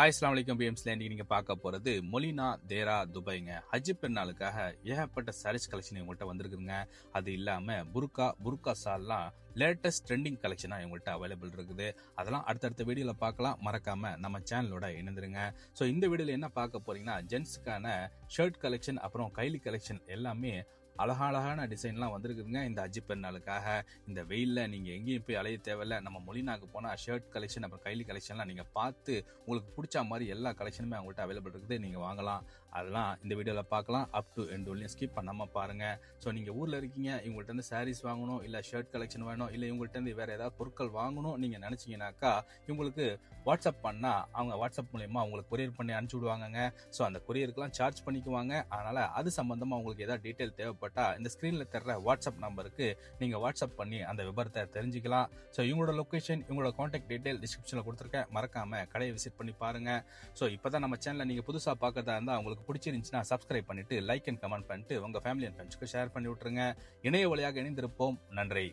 Hi இஸ்லாம் அலிகம் பிஎம்ஸ்ல நீங்க பார்க்க போறது மொலினா தேரா துபாய்ங்க ஹஜ் பெருநாளுக்காக ஏகப்பட்ட சாரீஸ் கலெக்ஷன் இவங்கள்ட்ட வந்திருக்குங்க அது இல்லாம புர்கா புர்கா சால்லாம் லேட்டஸ்ட் ட்ரெண்டிங் கலெக்ஷனாக இவங்கள்ட்ட அவைலபிள் இருக்குது. அதெல்லாம் அடுத்தடுத்த வீடியோல பார்க்கலாம். மறக்காம நம்ம சேனலோட இணைந்துருங்க. ஸோ இந்த வீடியோல என்ன பார்க்க போறீங்கன்னா ஜென்ஸுக்கான ஷர்ட் கலெக்ஷன் அப்புறம் கைலி கலெக்ஷன் எல்லாமே அழகழகான டிசைன்லாம் வந்திருக்குதுங்க. இந்த அஜி பெருநாளுக்காக இந்த வெயிலில் நீங்கள் எங்கேயும் போய் அலைய தேவையில்ல. நம்ம மொழினாக்கு போனால் ஷர்ட் கலெக்ஷன் அப்புறம் கைலி கலெக்ஷன்லாம் நீங்கள் பார்த்து உங்களுக்கு பிடிச்ச மாதிரி எல்லா கலெக்ஷனுமே அவங்கள்ட்ட அவைலபிள் இருக்குது. நீங்கள் வாங்கலாம். அதெல்லாம் இந்த வீடியோவில் பார்க்கலாம். அப் டு எண்ட் ஒன்லையும் ஸ்கிப் பண்ணாமல் பாருங்கள் ஸோ நீங்கள் ஊரில் இருக்கீங்க இவங்கள்ட்ட இருந்து சாரீஸ் வாங்கணும் இல்லை ஷர்ட் கலெக்ஷன் வேணும் இல்லை இவங்கள்ட்ட இருந்து வேறு ஏதாவது பொருட்கள் வாங்கணும் நீங்கள் நினச்சிங்கனாக்கா இவங்களுக்கு வாட்ஸ்அப் பண்ணால் அவங்க வாட்ஸ்அப் மூலயமா அவங்களுக்கு கொரியர் பண்ணி அனுப்பிச்சி விடுவாங்கங்க. ஸோ அந்த கொரியருக்குலாம் சார்ஜ் பண்ணிக்குவாங்க. அதனால் அது சம்மந்தமாக உங்களுக்கு ஏதாவது டீட்டெயில் தேவைப்பட்டால் இந்த ஸ்க்ரீனில் தர்ற வாட்ஸ்அப் நம்பருக்கு நீங்கள் வாட்ஸ்அப் பண்ணி அந்த விபரத்தை தெரிஞ்சுக்கலாம். ஸோ இவங்களோட லொக்கேஷன் இவங்களோட காண்டாக்ட் டீட்டெயில் டிஸ்கிரிப்ஷனில் கொடுத்துருக்கேன். மறக்காமல் கடையை விசிட் பண்ணி பாருங்கள் ஸோ இப்போ தான் நம்ம சேனலில் நீங்கள் புதுசாக பார்க்கறதா இருந்தால் உங்களுக்கு பிடிச்சிருந்துச்சுன்னா சப்ஸ்கிரைப் பண்ணிட்டு லைக் அண்ட் கமெண்ட் பண்ணிட்டு உங்கள் ஃபேமிலி அண்ட் ஃப்ரெண்ட்ஸ்க்கு ஷேர் பண்ணி விட்டுருங்க. இணைய வழியாக இணைந்திருப்போம். நன்றி.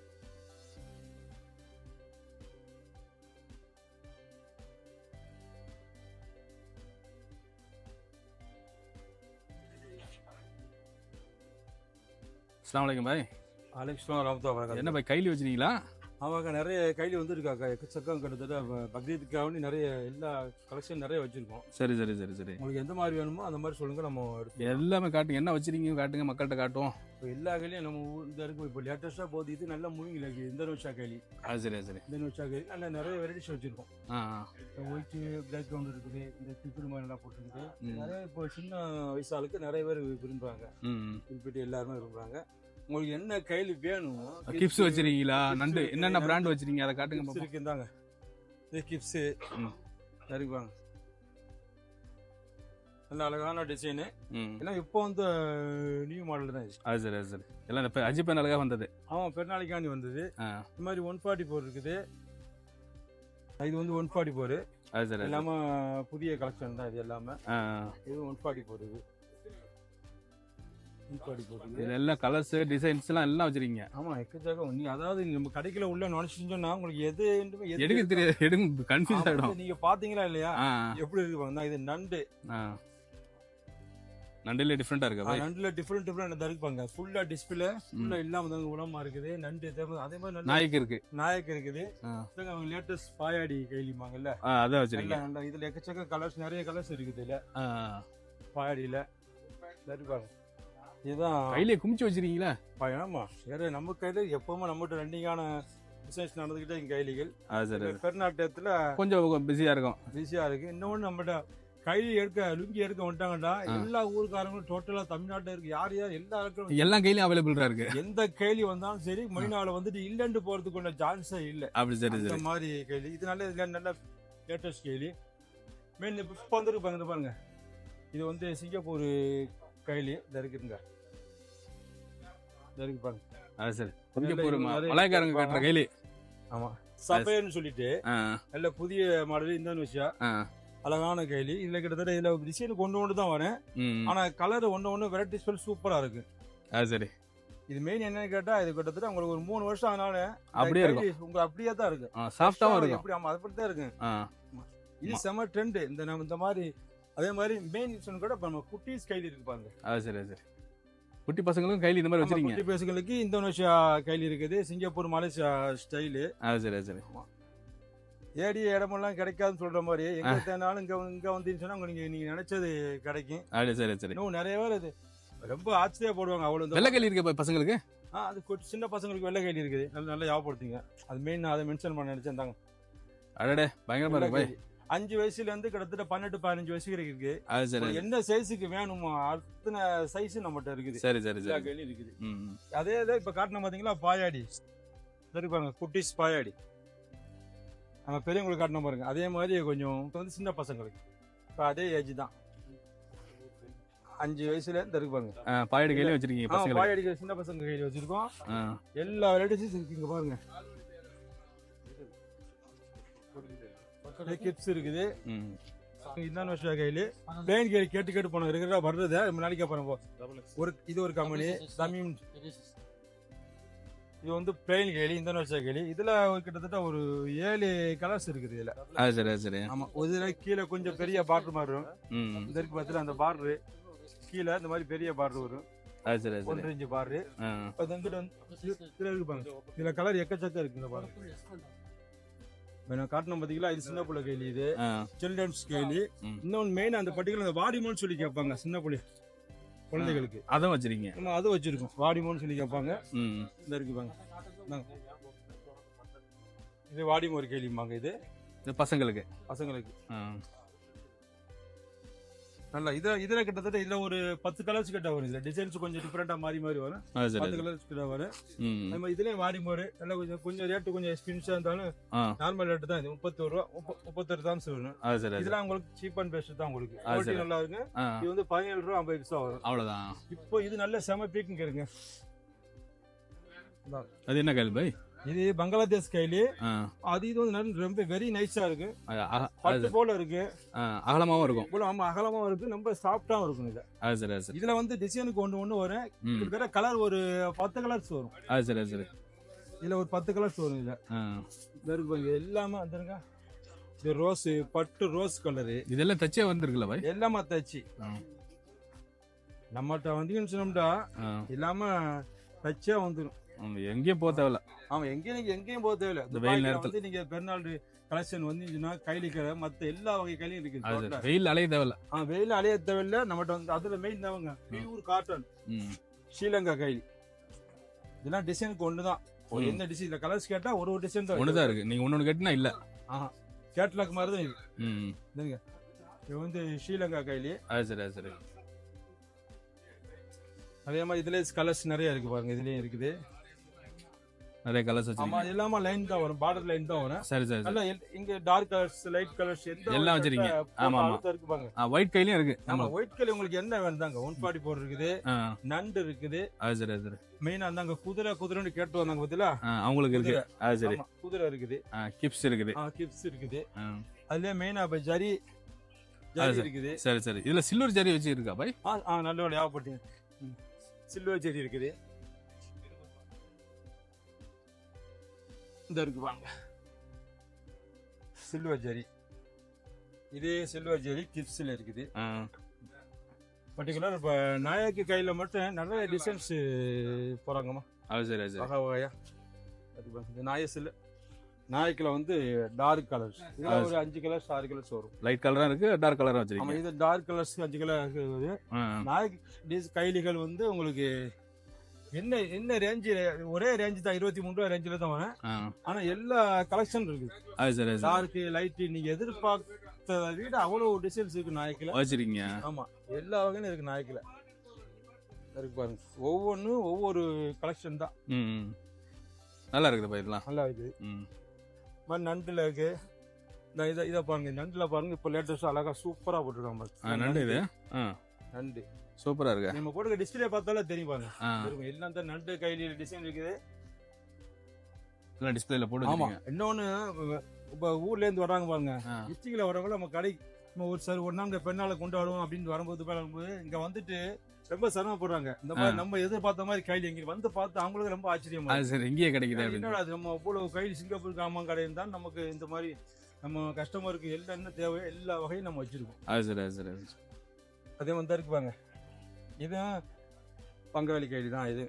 அஸ்லாம் வலைக்கம் பாய் ரமத்தா வரகாத்து என்ன பாய் கையில் வச்சுருக்கீங்களா? அவங்க நிறைய கைலி வந்திருக்காக்கா எக்கச்சக்கம் கிட்டத்தட்ட பக்ரீத்துக்காக நிறைய எல்லா கலெக்ஷன் நிறைய வச்சிருக்கோம். சரி சரி சரி சரி. உங்களுக்கு எந்த மாதிரி வேணுமோ அந்த மாதிரி சொல்லுங்க நம்ம எல்லாமே காட்டுங்க. என்ன வச்சிருக்கீங்க காட்டுங்க மக்கள்கிட்ட காட்டுவோம். இப்போ எல்லா கைலியும் நம்ம இந்த இருக்கும் இப்போ லேட்டஸ்ட்டாக போகுது. இது நல்ல மூவிங்கில் இருக்குது இந்த நோச்சா கைலி. அது சரி சரி. இந்த நோச்சா கைலி. நல்ல நிறைய வெரைட்டிஸ் வச்சிருக்கோம். ஒயிட்டு பிளாக் கிரவுண்ட் இருக்குது. இந்த திப்பிடு மாதிரி எல்லாம் போட்டுருக்குது. ம். நிறைய இப்போ சின்ன வயசாளுக்கு நிறைய பேர் ம். குறிப்பிட்டு எல்லாருமே விரும்புகிறாங்க உங்களுக்கு என்ன கைலி வேணுமோ கிப்ஸ் வச்சிருக்கீங்களா? நண்டு. என்னென்ன பிராண்ட் வச்சிருக்கீங்க? அதை காட்டுங்க கிப்ஸ் பாப்போம். இருக்கு இந்தாங்க. இது கிப்ஸு ம். சரிப்பாங்க நல்ல அழகான டிசைனு எல்லாம் இப்போ வந்து நியூ மாடல் தான் அது சரி அது சரி. எல்லாம் இப்போ அஜி பேன் அழகா வந்தது. ஆமாம் பெருநாளைக்காண்டி வந்தது. இந்த மாதிரி ஒன் ஃபார்ட்டி ஃபோர் இருக்குது. இது வந்து ஒன் ஃபார்ட்டி ஃபோர் அது சரி சரி. எல்லாமே புதிய கலெக்ஷன் தான் இது எல்லாமே. இது ஒன் ஃபார்ட்டி ஃபோர் இது. ஒன் ஃபார்ட்டி ஃபோர் இது இதுல எல்லாம் கலர்ஸ் டிசைன்ஸ் எல்லாம் எல்லாம் வச்சிருக்கீங்க. ஆமாம் எக்கச்சக்கம் நீ அதாவது நம்ம கடைக்குள்ள உள்ள நுழைச்சிட்டு சொன்னா உங்களுக்கு எது எடுக்க தெரியாது எடுங்க கன்ஃபியூஸ் ஆமா, ஆயிடும். நீங்க பாத்தீங்களா இல்லையா? எப்படி இருக்கு பாருங்க இது நண்டு. நண்டுல டிஃப்ரெண்டா இருக்கா நண்டுல டிஃப்ரெண்ட் டிஃப்ரெண்ட் இருப்பாங்க ஃபுல்லா டிஸ்பிளே ஃபுல்லா இல்லாம தான் உலமா இருக்குது. நண்டு அதே மாதிரி நாய்க்கு இருக்கு. நாயக் இருக்குது. அவங்க லேட்டஸ்ட் பாயாடி கைலிமாங்கல்ல அதான் நல்ல இதுல எக்கச்சக்க கலர்ஸ் நிறைய கலர்ஸ் இருக்குது இதுல. ஆ. பாயாடியில. இருப்பாங்க இதுதான். கையிலே குமிச்சு வச்சிருக்கீங்களா? ஆமா. வேற நம்ம கையில எப்பவுமே நம்மகிட்ட ரெண்டிங்கான பிசினஸ் நடந்துகிட்டே இங்க கைலிகள். பெருநாட்டத்துல கொஞ்சம் பிஸியா இருக்கும். பிஸியா இருக்கு. இன்னொன்னு நம்மகிட்ட கைலி எடுக்க லுங்கி எடுக்க வந்துட்டாங்கடா. எல்லா ஊருக்காரங்களும் டோட்டலா தமிழ்நாட்டுல இருக்கு. யார் யார்? எல்லா இடங்களும் எல்லா கையிலயும் அவைலபிளா இருக்கு. எந்த கேள்வி வந்தாலும் சரி மொழினால வந்துட்டு இல்லன்னு போறதுக்குள்ள சான்ஸே இல்ல. அப்படி சரி சரி. மாதிரி கேள்வி இது நல்ல இதுல நல்ல லேட்டஸ்ட் கேள்வி மெயின் இப்போ வந்துருக்கு பாருங்க பாருங்க. இது வந்து சிங்கப்பூர் இருக்குதுங்க இது இருக்கு பாருங்க. அது சரி. இது நிறைய மலாய்க்காரங்க கட்டுற கையிலே ஆமா. சபைன்னு சொல்லிட்டு நல்ல புதிய மாடல் இந்தோனேஷியா. ஆ. அழகான கைலி. இதுல கிட்டத்தட்ட இதுல டிசைன் கொண்டு கொண்டு தான் வரேன். ஆனா கலர் ஒண்ணு ஒண்ணு வெரைட்டி ஸ்பெல் சூப்பரா இருக்கு. அது சரி. இது மெயின் என்னன்னு கேட்டா இது கிட்டத்தட்ட உங்களுக்கு ஒரு மூணு வருஷம் ஆனால அப்படியே இருக்கும். உங்களுக்கு அப்படியே தான் இருக்கு. சாஃப்டாவும் இருக்கும். எப்படி ஆமா அது தான் இருக்கு. இது செம ட்ரெண்ட் இந்த நம்ம இந்த மாதிரி அதே மாதிரி மெயின் இன்சூரன் கூட நம்ம குட்டீஸ் கைலி இருக்கு பாருங்க. அது சரி அது சரி. குட்டி பசங்களுக்கும் கையில் இந்த மாதிரி வச்சிருக்கீங்க. குட்டி பேசுகளுக்கு இந்தோனேஷியா கைலி இருக்குது சிங்கப்பூர் மலேசியா ஸ்டைலு. அது சரி அது சரி ஏடி இடமெல்லாம் கிடைக்காதுன்னு சொல்ற மாதிரி எங்க தேனாலும் இங்க இங்க வந்து சொன்னா உங்க நீங்க நினைச்சது கிடைக்கும். அது சரி அது சரி. இன்னும் நிறைய பேர் இது ரொம்ப ஆச்சரியப்படுவாங்க அவ்வளவு வெள்ளை கையில் இருக்க பசங்களுக்கு? ஆ அது சின்ன பசங்களுக்கு வெள்ளை கைலி இருக்குது. நல்ல நல்லா ஞாபகப்படுத்திங்க. அது மெயின் நான் அதை மென்ஷன் பண்ண நினைச்சேன் தாங்க அடடே பயங்கரமா இருக்கு பாய். அஞ்சு வயசுல இருந்து கிட்டத்தட்ட பன்னெண்டு பதினஞ்சு வயசு வரைக்கும் இருக்கு என்ன சைஸுக்கு வேணுமோ அத்தனை சைஸ் நம்மகிட்ட இருக்குது. சரி சரி இருக்குது. அதே இதை இப்ப காட்டின பாத்தீங்களா பாயாடி. சரி பாருங்க குட்டிஸ் பாயாடி. நம்ம பெரியவங்களுக்கு காட்டின பாருங்க. அதே மாதிரி கொஞ்சம் வந்து சின்ன பசங்களுக்கு. இப்ப அதே ஏஜ் தான். அஞ்சு வயசுல இருந்து ஆ, பாயடு கையிலையும் வச்சிருக்கீங்க பாயாடி சின்ன பசங்க கையில் வச்சிருக்கோம். எல்லா வெரைட்டிஸும் இருக்கு இங்க பாருங்க. கிட்ஸ் இருக்குது. ம். இன்னொரு வருஷம் கையில் பிளேன் கையில் கேட்டு கேட்டு போனோம் இருக்கிறதா வர்றதை நாளைக்கு அப்புறம். ஒரு இது ஒரு கம்பெனி தமிழ் இது வந்து பிளெயின் கேலி இந்த வச்ச கேலி இதுல கிட்டத்தட்ட ஒரு ஏழு கலர்ஸ் இருக்குது இதுல. சரி சரி. ஆமா ஒரு இதுல கீழே கொஞ்சம் பெரிய பார்டர் மாதிரி வரும். ம். இந்த இருக்கு பார்த்தீங்கன்னா அந்த பார்டர் கீழே இந்த மாதிரி பெரிய பார்டர் வரும். ஒன்றரை இன்ச்சு பார்டர் இதுல இருக்கு பாருங்க. இதுல கலர் எக்கச்சக்கம் இருக்கு இந்த பாருங்க நான் காட்டணும் பாத்தீங்களா? இது சின்ன புள்ள கைலி இது. சில்ட்ரன்ஸ் கைலி. இன்னொன்று மெயின் அந்த பர்டிகுலர் அந்த வாடிமோன்னு சொல்லி கேட்பாங்க சின்ன புள்ளி. குழந்தைகளுக்கு. அதான் வச்சிருக்கீங்க. நம்ம அது வச்சிருக்கோம். வாடிமோன்னு சொல்லி கேட்பாங்க. இந்த இருக்கு பாருங்க. இந்தாங்க. இது வாடிமோர் கேலிம்பாங்க இது. இது பசங்களுக்கு. பசங்களுக்கு. நல்லா இதுல இதுல கிட்டத்தட்ட இதுல ஒரு பத்து கலர்ஸ் கிட்ட வரும் இதுல. டிசைன்ஸ் கொஞ்சம் டிஃப்ரெண்டா மாறி மாறி வரும். பத்து கலர்ஸ் கிட்ட வரும். நம்ம இதுலயும் வாடிமோர் நல்லா கொஞ்சம் கொஞ்சம் ரேட்டு கொஞ்சம் எக்ஸ்பீரியன்ஸா இருந்தாலும் நார்மல் ரேட்டு தான் இது. முப்பத்தோரு ரூபா முப்ப- முப்பத்தொரு தான் சரி இதெல்லாம் உங்களுக்கு சீப் அண்ட் பெஸ்ட் தான் உங்களுக்கு. நல்லா இருக்கு. இது வந்து பதினேழு ரூபா ஐம்பது பைசா வரும். அவ்வளோதான் இப்போ இது நல்ல செம பீக்குங்க இருங்க அது என்ன கையில் பை? இது பங்களாதேஷ் கைலி. அது இது வந்து ரொம்ப வெரி நைஸா இருக்கு. பட்டு போல இருக்கு. அகலமாவும் இருக்கும். இவ்வளவு ஆமா அகலமாவும் இருக்கு. ரொம்ப சாஃப்டாவும் இருக்கும் இதுல அது சரி சரி. இதுல வந்து டிசைனுக்கு ஒண்ணு ஒண்ணு வரும். கிட்டத்தட்ட கலர் ஒரு பத்து கலர்ஸ் வரும். அது சரி சரி. இதுல ஒரு பத்து கலர்ஸ் வரும் இதுல. இது இருக்கு பாருங்க எல்லாமே வந்துருங்க இது ரோஸ் பட்டு ரோஸ் கலரு இதெல்லாம் தச்சே வந்திருக்குல்ல பை எல்லாமே தச்சு. நம்மகிட்ட வந்தீங்கன்னு சொன்னோம்டா. இல்லாம தச்சே வந்துடும் எங்கேயும் போக தேவையில்ல. ஆமா எங்கேயும் நீங்க எங்கேயும் போக தேவையில்ல. இந்த வெயில் நேரத்துல. வந்து நீங்க பெருநாள் கலெக்ஷன் வந்துச்சுன்னா கைலிக்கிற மத்த எல்லா வகை கைலியும் இருக்குது ஆ. வெயில் அலைய தேவையில்ல. ஆ வெயில் அலைய தேவையில்ல. நம்மகிட்ட வந்து அதுல மெயின் தாவங்க. பியூர் காட்டன் ம். ஸ்ரீலங்கா கைலி இதெல்லாம் டிசைனுக்கு ஒண்ணுதான். ஒரு. எந்த டிசைன்ல கலர்ஸ் கேட்டா ஒரு ஒரு டிசைன் தான் ஒண்ணுதான் இருக்கு. நீங்க ஒண்ணு கேட்டினா இல்ல. ஆஹா கேட்லாக் மாதிரி தான் இதுங்க இது வந்து ஸ்ரீலங்கா கைலி அது சரி அது சரி. அதே மாதிரி இதுல கலர்ஸ் நிறைய இருக்கு பாருங்க. இதுலயும் இருக்குது. நிறைய கலர்ஸ் ஆமா வச்சிருக்கீங்க இது எல்லாமே லைன் தான் வரும் பார்டர் லைன் தான் வரும். சரி சரி நல்லா இங்க டார்க் கலர்ஸ் லைட் கலர்ஸ் எல்லாம் வச்சிருக்கீங்க. ஆமா, ஆமா. இருக்கு பாருங்க. ஆ ஒயிட் கையிலயும் இருக்கு. ஆமா நம்ம ஒயிட் கலர் உங்களுக்கு என்ன வேணுதாங்க ஒன் ஃபார்ட்டி ஃபோர் இருக்குது ஆ. நண்டு இருக்குது. அது சரி சரி. மெயினா இருந்தாங்க குதிரை குதிரைன்னு கேட்டு வந்தாங்க பாத்தீங்களா? அவங்களுக்கு இருக்கு. அது சரி. ஆமா, குதிரை இருக்குது. கிப்ஸ் இருக்குது. கிப்ஸ் இருக்குது. அதுலயே மெயினா இப்ப ஜரி ஜரி சரி. இருக்குது. சரி சரி. இதுல சில்வர் ஜரி வச்சு இருக்கா பை ஆ நல்ல வேலை ஞாபகப்பட்டீங்க சில்வர் ஜரி இருக்குது. இந்த இருக்கு வாங்க. சில்வர் ஜரி இதே சில்வர் ஜரி கிப்ஸ்ல இருக்குது. பர்டிகுலர் இப்ப நாயக்கு கையில மட்டும் நிறைய டிசைன்ஸ் போறாங்கம்மா. அது சரி சரி. வகை வகையா. அது. இந்த நாயசில் நாயக்கில் வந்து டார்க் கலர்ஸ் இதுல ஒரு அஞ்சு கலர்ஸ் ஆறு கலர்ஸ் வரும். லைட் கலரும் இருக்கு டார்க் கலரும் ஆமா வச்சிருக்கீங்க இது டார்க் கலர்ஸ் அஞ்சு கலர் இருக்குது. ஆ. நாயக் டிஸ் கைலிகள் வந்து உங்களுக்கு என்ன என்ன ரேஞ்சு ஒரே ரேஞ்சு தான் இருபத்தி மூணு ரூபா ரேஞ்சில் தான் வரும். ஆ. ஆனா எல்லா கலெக்ஷன் இருக்குது. அது சரி அது சரி. டார்க் லைட் நீங்க எதிர்பார்த்ததை விட அவ்வளவு டிசைன்ஸ் இருக்கு நாயக்கில். வச்சிருக்கீங்க. ஆமா எல்லா வகையும் இருக்கு நாயக்கில். இருக்கு பாருங்க. ஒவ்வொன்றும் ஒவ்வொரு கலெக்ஷன் தான். நல்லா இருக்குது பை இதெல்லாம். நல்லா இருக்குது. நண்டுல இருக்கு. இந்த இதை இதை பாருங்க நண்டுல பாருங்க இப்போ லேட்டஸ்ட் அழகா சூப்பரா போட்டிருக்காங்க நண்டு இது? ஆ. நண்டு. சூப்பரா இருக்கு? நம்ம போட்டுக்க டிஸ்பிளே பார்த்தாலே தெரியும் பாருங்க. எல்லாம் தான் நண்டு கையில டிசைன் இருக்குது. எல்லாம் டிஸ்பிளேல போட்டு ஆமா. இன்னொன்னு இப்போ ஊர்ல இருந்து வர்றாங்க பாருங்க. டிஸ்ட்ரிக்ட்ல வரவங்க நம்ம கடை நம்ம ஒரு சார் ஒரு நாள் பெண்ணால கொண்டு வருவோம் அப்படின்னு வரும்போது வரும்போது இங்க வந்துட்டு ரொம்ப சிரமப்படுறாங்க. இந்த மாதிரி நம்ம எதிர்பார்த்த மாதிரி கையில் இங்க வந்து பார்த்து அவங்களுக்கு ரொம்ப ஆச்சரியமா சரி இங்கேயே கிடைக்குது அது நம்ம அவ்வளவு கையில் சிங்கப்பூர் காமன் கடையில் தான் நமக்கு இந்த மாதிரி நம்ம கஸ்டமருக்கு எல்லாம் என்ன தேவையோ எல்லா வகையும் நம்ம வச்சிருக்கோம். அது சரி அது சரி அது சரி. அதே வந்து இருக்கு பாருங்க. இதுவும் பங்காளி கைலி தான் இது.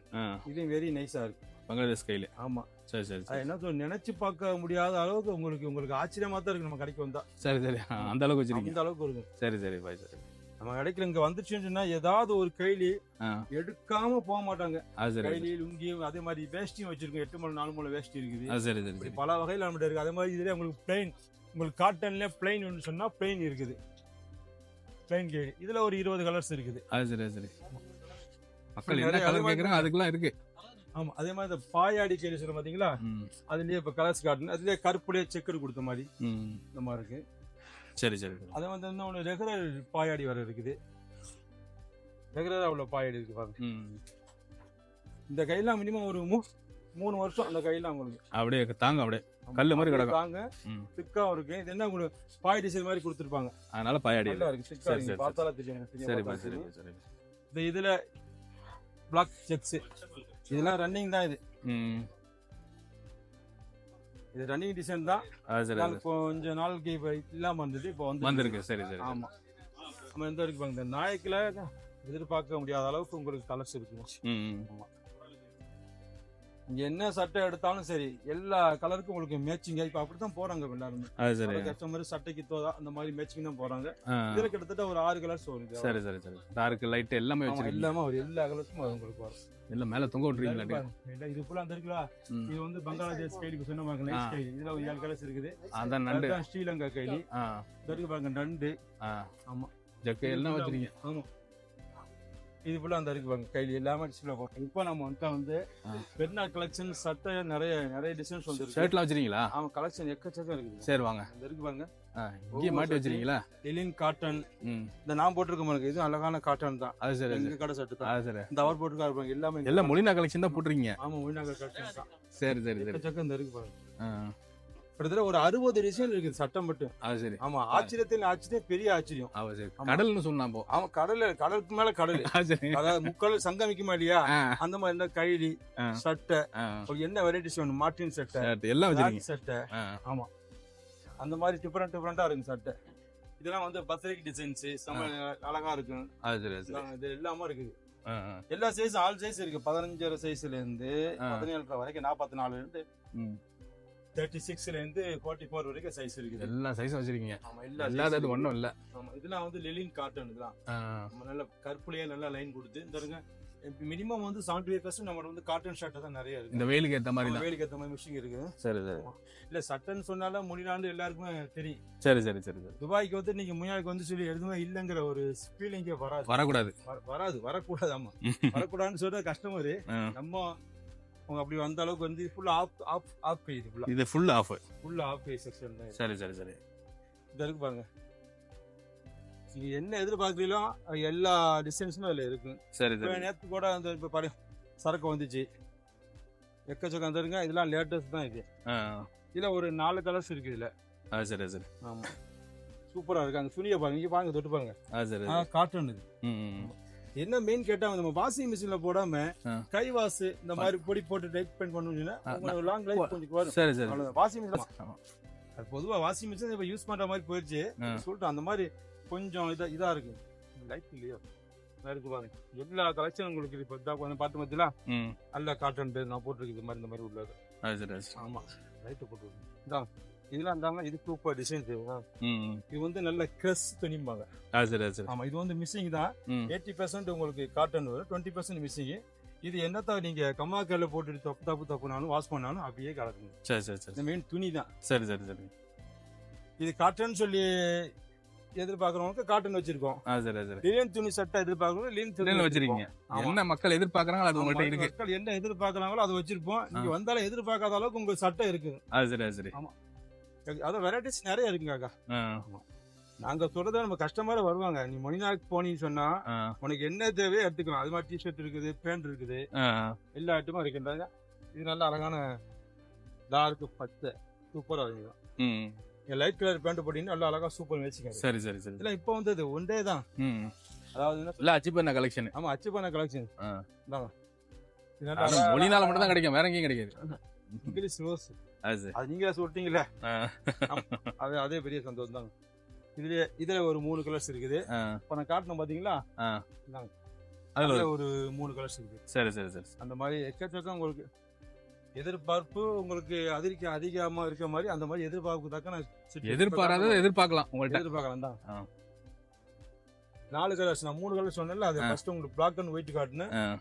இதுவும் வெரி நைஸா இருக்கு. பங்களாதேஷ் கையில ஆமா. சரி சரி அது என்ன சொல்ல நினைச்சு பார்க்க முடியாத அளவுக்கு உங்களுக்கு உங்களுக்கு ஆச்சரியமா தான் இருக்கு நம்ம கடைக்கு வந்தா. சரி சரி. அந்த அளவுக்கு வச்சிருக்கீங்க. அந்த அளவுக்கு இருக்கும் சரி சரி பாய் சரி நம்ம கடைக்கு இங்க வந்துச்சுன்னு சொன்னா ஏதாவது ஒரு கைலி எடுக்காம போக மாட்டாங்க. கைலி லுங்கியும் அதே மாதிரி வேஷ்டியும் வச்சிருக்கோம். எட்டு மணி நாலு மணி வேஷ்டி இருக்குது. சரி சரி பல வகையில் நம்மகிட்ட இருக்கு. அதே மாதிரி இதுல உங்களுக்கு பிளைன் உங்களுக்கு காட்டன்ல பிளைன் சொன்னா பிளைன் இருக்குது. பிளைன் கேலி இதுல ஒரு இருபது கலர்ஸ் இருக்குது. அது சரி அது சரி. மக்கள் என்ன கலர் கேட்குறாங்க அதுக்கெல்லாம் இருக்கு. ஆமா அதே மாதிரி இந்த பாயாடி கேலி சொல்ல பாத்தீங்களா? அதுலயே இப்ப கலர்ஸ் காட்டன் அதுலயே கருப்புலயே செக்கர் கொடுத்த மாதிரி ம். இந்த மாதிரி இருக்கு. சரி சரி. அதே வந்து இன்னொன்று ரெகுலர் பாயாடி வர இருக்குது. ரெகுலரா உள்ள பாயாடி இருக்கு பாருங்க. ம். இந்த கையெல்லாம் மினிமம் ஒரு மூணு வருஷம் அந்த கையெல்லாம் உங்களுக்கு. அப்படியே தாங்க அப்படியே. கல்லு மாதிரி கிடக்கும். திக்காவும் இருக்கு. இது என்ன உங்களுக்கு பாய் டிசைன் மாதிரி கொடுத்துருப்பாங்க. அதனால பாயாடி நல்லா இருக்கு. திக்கா சரி, இருக்கு. சரி, பார்த்தாலே தெரியும். சரியா சரி பாய். பாய், இந்த இதுல பிளாக் செக்ஸ் இதெல்லாம் ரன்னிங் தான் இது. இது ரன்னிங் டிசைன் தான். அது சரி நாள் கொஞ்ச நாளுக்கு இப்போ இல்லாம இருந்தது இப்போ வந்து வந்திருக்கு. சரி சரி ஆமா. நம்ம எந்த இருக்கு பாருங்க இந்த நாயக்கில் எதிர்பார்க்க முடியாத அளவுக்கு உங்களுக்கு கலர்ஸ் இருக்குங்க ம் ம். இங்க என்ன சட்டை எடுத்தாலும் சரி எல்லா கலருக்கும் உங்களுக்கு மேட்சிங் இப்போ அப்படித்தான் போறாங்க எல்லாருமே. அது சரி. கஸ்டமர் சட்டைக்கு தோதா அந்த மாதிரி மேட்சிங் தான் போறாங்க. இதுல கிட்டத்தட்ட ஒரு ஆறு கலர்ஸ் வருது சரி சரி சரி. டார்க் லைட் எல்லாமே வச்சிருக்கீங்க. எல்லாமே ஒரு எல்லா கலர்ஸும் உங்களுக்கு வரும். எல்லாம் மேல தொங்க விட்டுறீங்களா இல்ல, இது ஃபுல்லா அந்த இருக்குல்ல. இது வந்து பங்களாதேஷ் கைலி சொன்ன மாதிரி. நைஸ் கைலி இதுல ஒரு ஏழு கலர்ஸ் இருக்குது. அதான் நண்டு. ஸ்ரீலங்கா கைலி. இருக்கு பாருங்க நண்டு. ஆமா. ஜக்கு எல்லாம் வச்சிருக்கீங்க. ஆமா. இது ஃபுல்லா அந்த இருக்கு பாருங்க கைலி எல்லாமே டிஸ்பிளே போட்டோம் இப்போ நம்ம வந்து வந்து. பெருநாள் கலெக்ஷன் சட்டை நிறைய நிறைய டிசைன்ஸ் வந்து ஷர்ட்லாம் வச்சிருக்கீங்களா? ஆமா கலெக்ஷன் எக்கச்சக்கம் இருக்குது. சரி வாங்க. இந்த இருக்கு பாருங்க. ஆ, இங்கேயே மாட்டி வச்சிருக்கீங்களா? லிலின் காட்டன் இந்த நான் போட்டிருக்க பாருங்க இது அழகான காட்டன் தான். அது சரி எங்க கடை சட்டை தான். அது சரி. இந்த அவர் போட்டிருக்காரு பாருங்க எல்லாமே எல்லாம் மொழினா கலெக்ஷன் தான் போட்டுருக்கீங்க. ஆமா ஒயினாகர் கலெக்ஷன் தான். சரி சரி சரி. இந்த இருக்கு பாருங்க. கிட்டத்தட்ட ஒரு அறுபது டிசைன் இருக்குது சட்டம் மட்டும் அது சரி. ஆமா ஆச்சரியத்தில் ஆச்சரியம் பெரிய ஆச்சரியம். சரி. ஆமா. கடல்னு சொன்னா போ. ஆமா கடல்ல கடலுக்கு மேல கடல். அதாவது முக்கால் சங்கமிக்குமா இல்லையா? அந்த மாதிரி இருந்தா கைலி. சட்டை என்ன வெரைட்டிஸ் வேணும்? மார்டின் சட்டை எல்லாம் சட்டை. ஆ, அந்த மாதிரி டிஃபரெண்ட் டிஃபரெண்டா இருக்கு சட்டை. இதெல்லாம் வந்து பத்திரிகை டிசைன்ஸ் அழகா இருக்கும் இது எல்லாமே இருக்குது. எல்லா சைஸ் ஆல் சைஸ் இருக்கு. பதினஞ்சரை சைஸ்ல இருந்து. பதினேழு வரைக்கும் நாற்பத்தி நாலுல இருந்து. தேர்ட்டி சிக்ஸ்ல இருந்து ஃபார்ட்டி ஃபோர் வரைக்கும் சைஸ் இருக்குது. எல்லா சைஸும் வச்சிருக்கீங்க. ஆமா எல்லா இல்லாதது size ஒண்ணும் இல்ல. ஆமா இதெல்லாம் வந்து லெலின் காட்டன் இதெல்லாம் நல்ல கருப்புலயே நல்லா லைன் கொடுத்து இந்த இருங்க மினிமம் வந்து செவன்டி ஃபைவ் பர்சன்ட் நம்மளோட வந்து காட்டன் ஷர்ட் தான் நிறைய இருக்கு. இந்த வெயிலுக்கு ஏத்த மாதிரி வேலைக்கு ஏற்ற மாதிரி மிஷிங் இருக்கு சரி சரி. இல்ல சட்டைன்னு சொன்னாலும் மொழிநாடு எல்லாருக்குமே தெரியும். சரி சரி சரி சரி. துபாய்க்கு வந்து நீங்க முன்னாடி வந்து சொல்லி எதுவுமே இல்லைங்கிற ஒரு ஃபீலிங்கே வராது. வரக்கூடாது. வர- வராது வரக்கூடாது ஆமா. வரக்கூடாதுன்னு சொல்ற கஸ்டமர். நம்ம அவங்க அப்படி வந்த அளவுக்கு வந்து full half half half pay இது ஃபுல்லா இது full half full half pay section தான். சரி சரி சரி. இது இருக்கு பாருங்க. நீங்க என்ன எதிர்பார்க்குறீங்களோ எல்லா டிஸ்டன்ஸும் அதுல இருக்கு. சரி சரி. நேற்று கூட அந்த இப்போ பாரு சரக்கு வந்துச்சு. எக்கச்சக்கம் தருங்க இதெல்லாம் லேட்டஸ்ட் தான் இது. இதுல ஒரு நாலு கலர்ஸ் இருக்கு இதுல. சரி சரி. ஆமா. சூப்பரா இருக்கு. அந்த துணியை பாருங்க. இங்க பாருங்க தொட்டு பாருங்க. சரி காட்டன் இது. என்ன மெயின் கேட்டா நம்ம வாஷிங் மிஷின்ல போடாம. கை வாஷ் இந்த மாதிரி பொடி போட்டு டைப் ஆ, உங்களுக்கு லாங் லைஃப் கொஞ்சம் வரும். சரி சரி. Washing machine. அது பொதுவா வாஷிங் மிஷின் இப்ப யூஸ் பண்ற மாதிரி போயிருச்சு. ஆ. சொல்லிட்டு அந்த மாதிரி கொஞ்சம் இதா இதா இருக்கு. லைட் இல்லையோ? இருக்கு பாருங்க. எல்லா கலெக்ஷன் உங்களுக்கு இப்போ கொஞ்சம் பார்த்து பார்த்தீங்களா நல்ல காட்டன் பேர் நான் போட்டிருக்கு இது மாதிரி இந்த மாதிரி உள்ளது. ஆமா. லைட்டு போட்டுருக்கு இதான் இதெல்லாம் இருந்தாங்க இது சூப்பர் டிசைன். இது. வந்து நல்ல கிரஸ் துணிம்பாங்க. ஆமா இது வந்து மிஸ்ஸிங் தான். எயிட்டி பர்சன்ட் உங்களுக்கு காட்டன் வரும் டுவெண்ட்டி பர்சன்ட் மிஸ்ஸிங் இது என்னத்தான் நீங்க கம்மாக்கல்ல போட்டுட்டு தப்பு தப்பு தப்புனாலும் வாஷ் பண்ணாலும் அப்படியே கலக்குங்க. சரி சரி சரி. மெயின் துணி தான். சரி சரி சரி. இது காட்டன் சொல்லி எதிர்பார்க்கறவங்களுக்கு காட்டன் வச்சிருக்கோம். லிலியன் துணி சட்டை எதிர்பார்க்கறவங்க லிலியன் துணி வச்சிருக்கீங்க. ஆமா. என்ன மக்கள் எதிர்பார்க்கறாங்களோ அது ஆமா, உங்கள்கிட்ட இருக்கு. மக்கள் என்ன எதிர்பார்க்கறாங்களோ அதை வச்சிருப்போம். நீங்க வந்தாலும் எதிர்பார்க்காத அளவுக்கு உங்க சட்டை இருக்குது. அது சரி சரி. அதான் வெரைட்டிஸ் நிறைய இருக்குங்க அக்கா. ஆ நாங்க சொல்றத நம்ம கஸ்டமர் வருவாங்க. நீ மணிநாளுக்கு போனீங்கன்னு சொன்னா உனக்கு என்ன தேவையோ எடுத்துக்கலாம். அது மாதிரி டிஷர்ட் இருக்குது பேண்ட் இருக்குது. எல்லா ஐட்டமும் இருக்கின்றாங்க. இது நல்ல அழகான டார்க் பச்சை சூப்பரா இருக்கு ம். லைட் கலர் பேண்ட் போட்டீங்கன்னா நல்லா அழகா சூப்பர் வச்சுக்காரு சரி சரி சரி. இதெல்லாம் இப்போ வந்தது ஒன்றே தான். ம். அதாவது என்ன இல்ல அச்சு பண்ண கலெக்ஷன் ஆமா அச்சு பண்ண கலெக்ஷன் மொழினால மட்டும் தான் கிடைக்கும் வேற எங்கேயும் கிடைக்காது. English rose. அது. அது நீங்களே சொல்லிட்டீங்களே. அது அதே பெரிய சந்தோஷம் தாங்க இதுல இதுல ஒரு மூணு கலர்ஸ் இருக்குது. இப்ப நான் காட்டணும் பாத்தீங்களா. அதுல ஒரு- மூணு கலர்ஸ் இருக்குது. சரி சரி சரி. அந்த மாதிரி எக்கச்சக்கம் உங்களுக்கு எதிர்பார்ப்பு உங்களுக்கு அதிக அதிகமா இருக்க மாதிரி அந்த மாதிரி எதிர்பார்ப்பு தக்க எதிர்பாராத எதிர்பார்க்கலாம் உங்கள்கிட்ட எதிர்பார்க்கலாம் தான். நாலு கலர்ஸ் நான் மூணு கலர்ஸ் சொன்னேன்ல அது. ஃபர்ஸ்ட் உங்களுக்கு பிளாக் அண்ட் ஒயிட் காட்டுனேன்.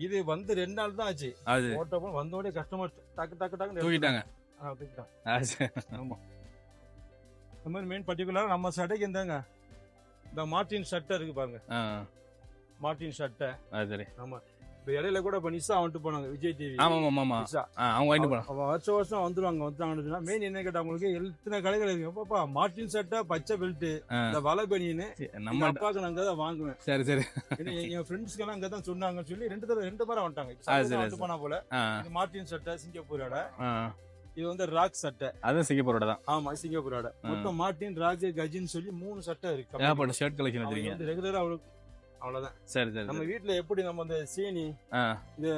இது வந்து ரெண்டு நாள் தான் ஆச்சு. அது. போட்டப்போ வந்தோடனே கஸ்டமர் டக்கு டக்கு டக்கு தூக்கிட்டாங்க. தூக்கிட்டான் அது சரி. ஆமா. இந்த மாதிரி மெயின் பர்டிகுலர் நம்ம சட்டைக்கு இருந்தாங்க இந்த மார்டின் சட்டை இருக்கு பாருங்க. மார்டின் சட்டை. சரி. இப்ப இடையில கூட இப்ப நிஷா வந்துட்டு போனாங்க விஜய் டிவி ஆமா ஆமா ஆமா நிஷா. ஆ, அவங்க வாங்கிட்டு வருஷம் வருஷம் வந்துருவாங்க வந்துட்டாங்கன்னு மெயின் என்ன கேட்டா உங்களுக்கு எத்தனை கடைகள் இருக்கு? பாப்பா மார்டின் சட்டை பச்சை பெல்ட். இந்த வலை பனியனு நம்ம அப்பாக்கு நான் அங்கதான் வாங்குவேன். சரி சரி. என் என் ஃப்ரெண்ட்ஸ்க்கு எல்லாம் அங்கதான் சொன்னாங்கன்னு சொல்லி ரெண்டு தடவை ரெண்டு முறை வந்துட்டாங்க. வந்துட்டு. போனா போல. மார்டின் சட்டை சிங்கப்பூரோட. இது வந்து ராக் சட்டை. அதுவும் சிங்கப்பூரோட தான். ஆமா சிங்கப்பூரோட மொத்தம் மார்டின் ராக் கஜின்னு சொல்லி மூணு சட்டை இருக்கு. ஷர்ட் கலெக்ஷன் ரெகுலரா அவளுக்கு அவ்வளவுதான். சரி சரி நம்ம. வீட்ல எப்படி நம்ம அந்த சீனி இது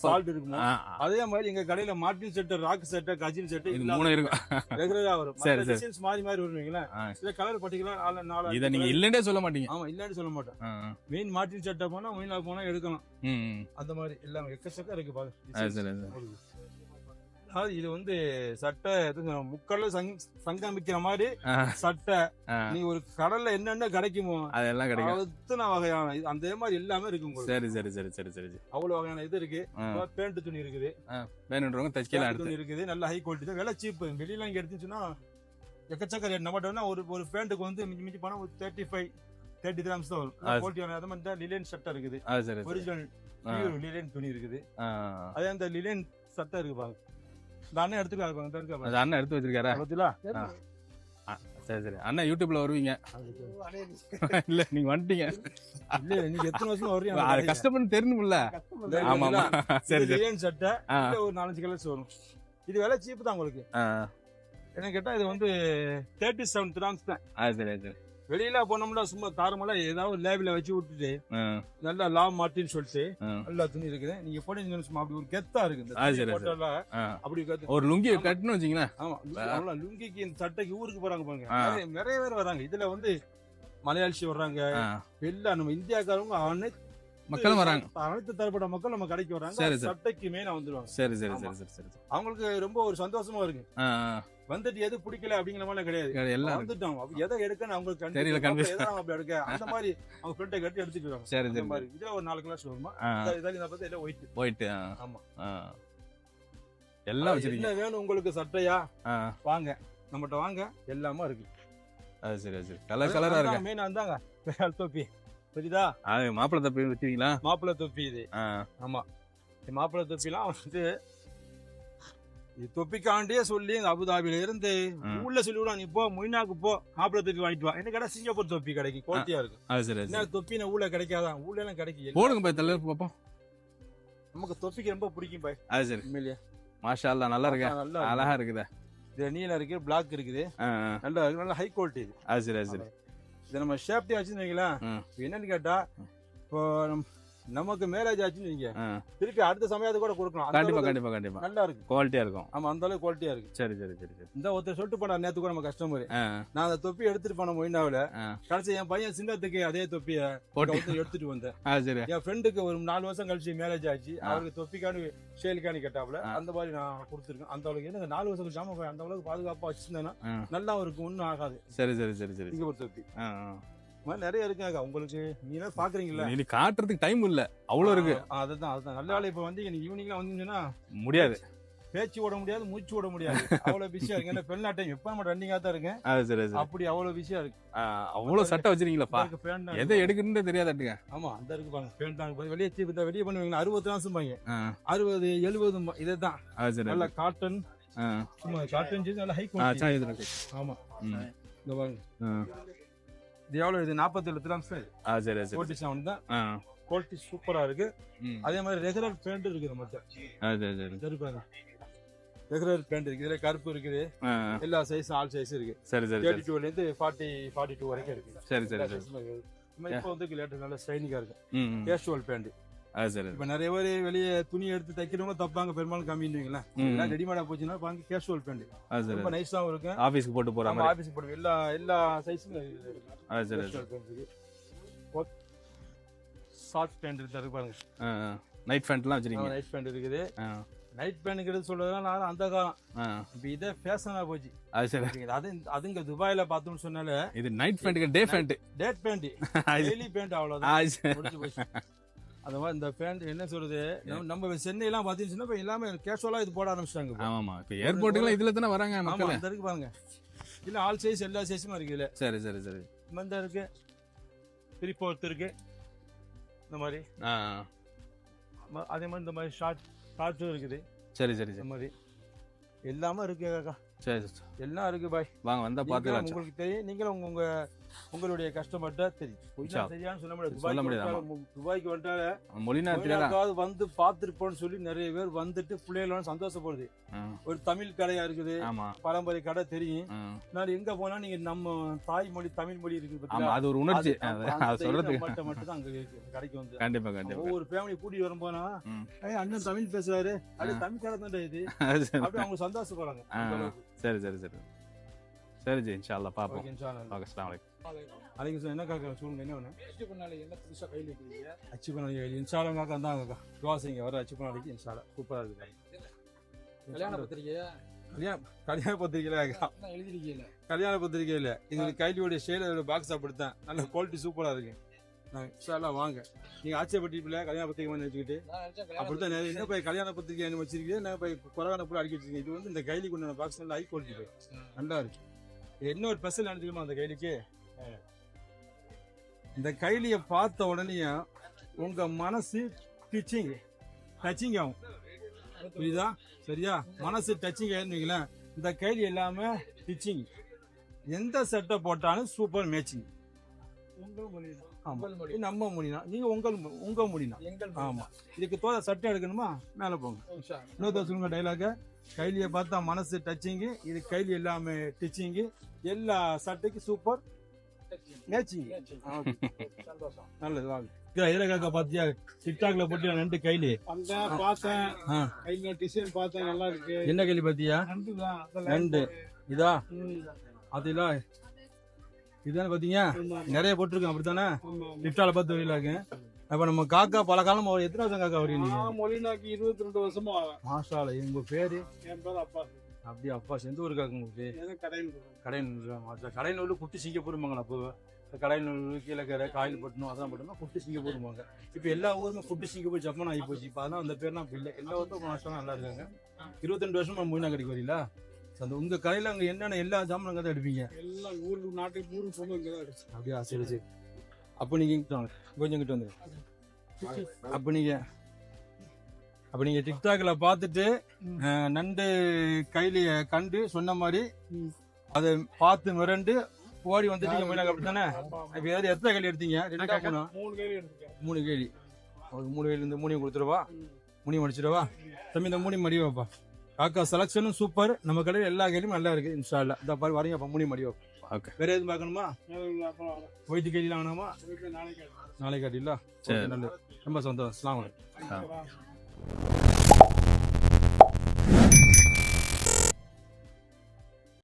சால்ட் இருக்குமோ அதே மாதிரி எங்க கடையில மார்டின் செட்டு ராக் செட்டு கஜின் செட்டு இது மூணு இருக்கும். ரெகுலரா வரும். சரி, சரி. மாறி மாறி ஆ, சில கலர் பர்டிகுலர் நாலு நாலு இத நீங்க இல்லன்னே சொல்ல மாட்டீங்க. ஆமா இல்லன்னு சொல்ல ஆ. மெயின் மார்டின் சட்டை போனா மெயினா போனா எடுக்கலாம். அந்த மாதிரி எல்லாம் எக்கச்சக்கம் இருக்கு பாரு அது சரி, அது சரி. அதாவது இது வந்து சட்டை முக்கல்ல சங் சங்கமிக்கிற மாதிரி சட்டை. நீ ஒரு கடல்ல என்னென்ன கிடைக்குமோ அதெல்லாம் கிடைக்கும். அத்தனை வகையான இது அந்த மாதிரி எல்லாமே இருக்கு உங்களுக்கு. சரி சரி சரி சரி சரி. அவ்வளவு வகையான இது இருக்கு. பேண்ட் துணி இருக்குது. வேணுன்றவங்க தைக்கலாம் துணி இருக்குது நல்ல ஹை குவாலிட்டி தான். விலை சீப் வெளியில இங்க எடுத்துச்சுன்னா எக்கச்சக்க ரேட் வேணா ஒரு ஒரு பேண்ட்டுக்கு வந்து மிஞ்சி மிஞ்சி போனா ஒரு தேர்ட்டி ஃபைவ் தேர்ட்டி கிராம்ஸ் தான் வரும். குவாலிட்டியான அது மாதிரி லிலேன் சட்டை இருக்குது. ஒரிஜினல் லிலேன் துணி இருக்குது. அதே அந்த லிலேன் சட்டை இருக்கு பாருங்க. இந்த அண்ணன் எடுத்துக்காரு அது அண்ணன் எடுத்து வச்சிருக்காரா? சரி சரி. அண்ணன் யூடியூப்ல வருவீங்க. இல்ல நீங்க வந்துட்டீங்க. இல்ல நீங்க எத்தனை வருஷமா அது வர்றீங்க கஷ்டப்பட்டு தெரியுமில்ல ஆமா ஆமா. சரி சரி. லிலேன் சட்டை ஒரு நாலஞ்சு கலர்ஸ் வரும். இது விலை சீப் தான் உங்களுக்கு. என்ன கேட்டா இது வந்து தேர்ட்டி செவன் கிராம்ஸ் தான். அது சரி அது சரி. வெளியில போனோம்னா சும்மா தாரமெல்லாம் ஏதாவது லேபில வச்சு விட்டுட்டு நல்லா லா மாட்டின்னு சொல்லிட்டு நல்லா துணி இருக்குது. நீங்க போனீங்கன்னு சும்மா அப்படி ஒரு கெத்தா இருக்கு. அப்படி ஒரு லுங்கி கட்டணும் வச்சீங்களேன். ஆமா லுங்கிக்கு இந்த சட்டைக்கு ஊருக்கு போறாங்க பாருங்க. நிறைய பேர் வராங்க. இதுல வந்து மலையாளிசி வர்றாங்க. எல்லா நம்ம இந்தியாக்காரங்க அனைத்து மக்களும் வராங்க. அனைத்து தரப்பட்ட மக்கள் நம்ம கடைக்கு வராங்க. சரி. சட்டைக்கு மெயினா வந்துருவாங்க. சரி சரி. சரி சரி சரி. அவங்களுக்கு ரொம்ப ஒரு சந்தோஷமா இருக்கு. வந்துட்டு எது பிடிக்கல அப்படிங்கிற மாதிரி கிடையாது. எல்லாம். வந்துட்டோம். எதை எடுக்கன்னு அவங்களுக்கு தெரியல, அப்படி எடுக்க. அந்த மாதிரி அவங்க ஃப்ரெண்டை கட்டி எடுத்துக்கிறாங்க சரி சரி மாதிரி. இதுல ஒரு நாலு கிளாஸ் வருமா இத- இதால இந்த பத்தி எல்லாம் ஒயிட் ஆ, ஆமா. எல்லாம் வச்சிருக்கீங்க. என்ன வேணும் உங்களுக்கு? சட்டையா? வாங்க. நம்மகிட்ட வாங்க. எல்லாமே இருக்கு. அது சரி சரி. கலர் கலரா இருக்கு? மெயின் வந்தாங்க தொப்பி புரியுதா? அது மாப்பிள்ளை தப்பி வச்சிருக்கீங்களா? மாப்பிள்ளை தொப்பி இது ஆ, ஆமா. இந்த மாப்பிள்ளை தொப்பிலாம் வந்து தொப்பிக்காண்டியே சொல்லி இந்த அபுதாபில இருந்து. ஊர்ல சொல்லிவிடா நீ போ மொய்னாக்கு போ மாப்பிள்ளை தொப்பி வாங்கிட்டு வா. என்ன கடை சிங்கப்பூர் தொப்பி கிடைக்கு குவாலிட்டியா இருக்கு அது சரி என்ன தொப்பி நான் ஊர்ல கிடைக்காதான் ஊர்ல எல்லாம் கிடைக்கும் போடுங்க போய் தலைவர் பார்ப்போம் நமக்கு தொப்பிக்கு ரொம்ப பிடிக்கும் பாய். அது சரி. உண்மையிலேயே. மாஷா அல்லாஹ் நல்லா இருக்கு? நல்லா. அழகா இருக்குதே. இது நீல இருக்கு பிளாக் இருக்குது. நல்லா இருக்கு நல்ல ஹை குவாலிட்டி இது. அது சரி அது சரி. இதை நம்ம சேஃப்டி வச்சுன்னு வைங்களேன் ம். இப்ப என்னன்னு கேட்டா இப்போ நமக்கு மேரேஜ் ஆச்சுன்னு வைங்க. ஆ, திருப்பி அடுத்த சமயத்துக்கு கூட கொடுக்கலாம். அந்த கண்டிப்பா கண்டிப்பா கண்டிப்பா. நல்லா இருக்கு குவாலிட்டியா இருக்கும். ஆமா அந்த அளவுக்கு குவாலிட்டியா இருக்கு. சரி சரி சரி சரி. இந்த ஒருத்தர் சொல்லிட்டு போனா நேத்து கூட நம்ம கஸ்டமர் நான் அந்த தொப்பி எடுத்துட்டு போன மொயினாவில. கடைசி என் பையன் சிங்கத்துக்கு அதே தொப்பிய எடுத்துட்டு வந்தேன். சரி. என் ஃப்ரெண்டுக்கு ஒரு நாலு வருஷம் கழிச்சு மேரேஜ் ஆச்சு. அவருக்கு தொப்பிக்கானு ஷேலுக்கானு கேட்டாப்புல. ஆ. அந்த மாதிரி நான் கொடுத்துருக்கேன். அந்த அளவுக்கு எனக்கு நாலு வருஷம் ஜாம அந்த அளவுக்கு பாதுகாப்பா வச்சிருந்தேன்னா. நல்லா இருக்கு ஒன்றும் ஆகாது. சரி சரி சரி சரி தொப்பி. மாதிரி நிறைய இருக்குங்க உங்களுக்கு நீங்க பாக்குறீங்களா இனி காட்டுறதுக்கு டைம் இல்ல. அவ்வளவு இருக்கு. அதுதான் அதுதான். நல்ல வேலை இப்ப வந்து நீங்க ஈவினிங்ல வந்தீங்கன்னா முடியாது. பேச்சு ஓட முடியாது மூச்சு ஓட முடியாது. அவ்வளவு பிஸியா இருக்கு ஏன்னா பெண்ணா டைம் எப்ப நம்ம ரன்னிங்கா தான் இருக்கேன். அது சரி சரி. அப்படி அவ்வளவு பிஸியா இருக்கு. அவ்வளவு சட்டை இருக்கு, தான் எதை இருக்கு. எடுக்குன்னு தெரியாதாட்டுங்க ஆமா அந்த இருக்கு பாருங்க. பேண்ட் தான் இருக்கு. வெளியே சீப் இந்த வெளியே பண்ணுவீங்களா? அறுபது மாசம் பாங்க ஆ, அறுபது எழுபது இதுதான். நல்ல காட்டன் சும்மா காட்டன் நல்ல ஹை இருக்கு. ஆமா. இந்த பாருங்க. இது எவ்வளவு இது? நாற்பத்தேழு கிராம்ஸ் ஆ, சரி சரி. ஃபோர்ட்டி செவன் தான். குவாலிட்டி சூப்பரா இருக்கு. அதே மாதிரி ரெகுலர் பேண்ட் இருக்குது நம்மகிட்ட ஆ, சரி சரி. பாருங்க. ரெகுலர் பேண்ட் இருக்கு. இதுல கருப்பு இருக்குது. எல்லா சைஸும் ஆல் சைஸ் இருக்கு. சரி சரி தேர்ட்டி சரி டூல இருந்து ஃபார்ட்டி ஃபார்ட்டி டூ வரைக்கும் இருக்கு. சரி சரி சரி. இப்போ வந்து லேட்டர் நல்ல ஸ்டைனிங்கா இருக்கு. கேஷுவல் பேண்ட் அது சரி இப்ப நிறைய பேர் வெளியே துணி எடுத்து தைக்கிறவங்க தப்பாங்க பெரும்பாலும் கம்மின்னுங்களேன் ம், எல்லாம் ரெடிமேடா போச்சுன்னா பாருங்க கேஷுவல் பேண்ட் அது சரி ரொம்ப நைஸாவும் இருக்கும். ஆபீஸ்க்கு போட்டு போற நம்ம மாதிரி. ஆபீஸ்க்கு போடுவோம் எல்லா எல்லா சைஸும் அது சரி பேண்ட் இருக்கு ஷார்ட் பேண்ட் இருக்கு பாருங்க. நைட் ஃபேண்ட்லாம் வச்சிருக்கீங்க. நைட் பேண்ட் இருக்குது. நைட் பேண்ட்ங்கிறது சொல்றதுலாம் நான் அந்த காலம். இப்ப இதே ஃபேஷனா போச்சு. அது சரி? அது அது இங்க துபாயில பார்த்தோம்னு சொன்னால இது night ஃபேண்ட்டுக்கு day pant date pant daily pant சரி. முடிஞ்சு போச்சு. அந்த மாதிரி இந்த பேண்ட் என்ன சொல்றது? நம்ம- சென்னையெல்லாம் பாத்தீங்கன்னா இப்ப எல்லாமே கேஷுவலா இது போட ஆரம்பிச்சிட்டாங்க. ஆமாமா. இப்ப ஏர்போர்ட்டுக்குலாம் இதுல தானே வராங்க மக்கள்? அந்த இருக்கு பாருங்க. இல்ல ஆல் சைஸ் எல்லா சைஸும் இருக்கு இதுல. சரி சரி சரி. இந்த இருக்கு. த்ரீ ஃபோர்த் இருக்கு. இந்த மாதிரி. அதே மாதிரி இந்த மாதிரி ஷார்ட் ஷார்ட்ஸும் இருக்குது. சரி சரி இந்த மாதிரி. எல்லாமே இருக்கு காக்கா சரி. எல்லாம் இருக்கு பாய் வாங்க வந்தா பாத்துக்கலாம் உங்களுக்கு தெரியும். நீங்களும் உங்க உங்களுடைய கஷ்டப்பட்டா தெரியும் இன்ஷா கொஞ்சம் சரியானு சொல்ல முடியாது. சொல்ல துபாய்க்கு முடியாது, வந்துட்டாலே- துபாய்க்கு மொழினாக்காவது வந்து பார்த்துருப்போம்னு சொல்லி நிறைய பேர் வந்துட்டு பிள்ளைகளோட சந்தோஷப்படுது. ஒரு தமிழ் கடையா இருக்குது. பாரம்பரிய கடை தெரியும். நான் எங்க போனா நீங்க நம்ம தாய்மொழி தமிழ் மொழி இருக்கு? அது ஒரு உணர்ச்சி. இது சொல்றதுக்கு நம்மள்ட்ட மட்டும்தான் அங்க இருக்கு. கடைக்கு வந்து. கண்டிப்பா கண்டிப்பா. ஒவ்வொரு ஃபேமிலி கூட்டிட்டு வரும்போனா ம். ஏய் அண்ணன் தமிழ் பேசுறாரு. அது தமிழ் கடை தான் இது. அப்படி அவங்க சந்தோஷப்படுறாங்க. சரி சரி சரி. சரி ஜி இன்ஷா அல்லாஹ் பாப்போம். ஓகே, இன்ஷா அல்லாஹ். அலைக்கும் சலாம். என்ன காக்கா சொல்லுங்க என்ன வேணும்? நெக்ஸ்ட் பண்ணால என்ன கையில் வைக்கிறீங்க அச்சு பண்ணி இன்ஷாலம் காக்கா தான் காக்கா. துவாசிங்க வர அச்சு பண்ணாலிக்கு இன்ஷாலம் சூப்பரா இருக்கு கல்யாண பத்திரிக்கையா? கல்யாணம் கல்யாண பத்திரிக்கையில எழுதிருக்கீங்களா கல்யாண பத்திரிக்கை இல்ல எங்களுக்கு கைலியோட ஷேலோட பாக்ஸ் அப்படித்தான் நல்ல குவாலிட்டி சூப்பரா இருக்கு. நான் இன்ஷால்லாம் வாங்க. நீங்க ஆச்சரியப்பட்டிருப்பில்ல கல்யாண பத்திரிக்கை மாதிரி வச்சுக்கிட்டு அப்படித்தான் நிறைய என்ன போய் கல்யாண பத்திரிக்கை என்ன வச்சிருக்கீங்க? என்ன போய் கொரகான கூட அடிக்க வச்சிருக்கீங்க? இது வந்து இந்த கைலி கொண்டான பாக்ஸ் நல்ல ஹை குவாலிட்டி நல்லா இருக்கு. என்ன ஒரு ஸ்பெஷல் நினைச்சுக்கமா அந்த கைலிக்கு? இந்த கைலியை பார்த்த உடனே உங்க மனசு டிச்சிங் டச்சிங் ஆகும். புரியுதா? சரியா? மனசு டச்சிங் ஆயிருந்தீங்களேன் இந்த கைலி எல்லாமே டிச்சிங் எந்த சட்டை போட்டாலும் சூப்பர் மேட்சிங் உங்கள் உங்கள் நம்ம மொழினா. நீங்க உங்கள் உங்க மொழினா. ஆமா. இதுக்கு தோத சட்டை எடுக்கணுமா? மேல போங்க. மொழி இன்னொரு சொல்லுங்க டைலாக கைலியை பார்த்தா மனசு டச்சிங்கு இது கைலி எல்லாமே டிச்சிங்கு எல்லா சட்டைக்கு சூப்பர் மேட்சிங் சந்தோஷம். நல்லது வாங்க இலக்காக்கா பாத்தியா டிக்டாக்ல போட்டு ரெண்டு கைலி. பார்த்தேன். கையில டிசைன் பார்த்தேன் நல்லா இருக்கு. என்ன கைலி பாத்தியா நண்டு இதா? ம். அதுல இதுதானே பாத்தீங்க நிறைய போட்டிருக்கேன் அப்படித்தானே. டிக்டாக்ல பார்த்து வெளியிலாக்கு அப்ப நம்ம காக்கா பல காலம் எத்தனை வருஷம் காக்கா வரீங்க மொழினாக்கு இருபத்தி ரெண்டு வருஷமா. மாஷால உங்க பேரு? என் பேர் அப்பா அப்படியே? அப்பா எந்த ஊரு காக்கு உங்களுக்கு? கடைநூல் கடைநூல் குட்டி சிங்கப்பூருமாங்க அப்போ கடைநூல் கீழக்கரை காயில் பட்டணும் அதெல்லாம் பட்டணும் குட்டி சிங்கப்பூருமாங்க இப்போ எல்லா ஊருமே குட்டி சிங்கப்பூர் ஜப்பான் ஆகி போச்சு. இப்போ அதெல்லாம் அந்த பேர்லாம் இப்போ இல்லை. எல்லா ஊருக்கும் மாசம் நல்லா இருக்காங்க. இருபத்தெண்டு வருஷமா மொய்னா கடைக்கு வரீங்களா? அந்த உங்க கடையில அங்க என்னென்ன எல்லா ஜாமான் தான் எடுப்பீங்க? எல்லாம் ஊருக்கு நாட்டுக்கு ஊருக்கு போகும்போது இங்கே தான் இருக்கு அப்படியா? சரி சரி. அப்போ நீங்க கொஞ்சம் இங்கிட்டு வந்து அப்போ நீங்க அப்போ நீங்க டிக்டாக்ல பார்த்துட்டு நண்டு கைலிய கண்டு சொன்ன மாதிரி. அதை பார்த்து மிரண்டு ஓடி வந்துட்டீங்க மொய்னா அப்படித்தானே? இப்போ ஏதாவது எத்தனை கைலி எடுத்தீங்க? ரெண்டா மூணா? மூணு கையில் மூணு கேலி. ஒரு மூணு கேலி இந்த மூணையும் கொடுத்துருவா ம். முனி முடிச்சிடவா தம்பி இந்த மூணி மடி வைப்பா காக்கா செலக்ஷனும் சூப்பர் நம்ம கடையில் எல்லா கேலியும் நல்லா இருக்கு இன்ஷா இந்த பாரு வரீங்க அப்ப மூணி மடி வைப்பா ஓகே. வேற எதுவும் பார்க்கணுமா? கேலிலாம் வேணாமா வீட்டுல நாளைக்கு காட்டில சரி. நல்லது. ரொம்ப சந்தோஷம். அஸ்ஸலாமு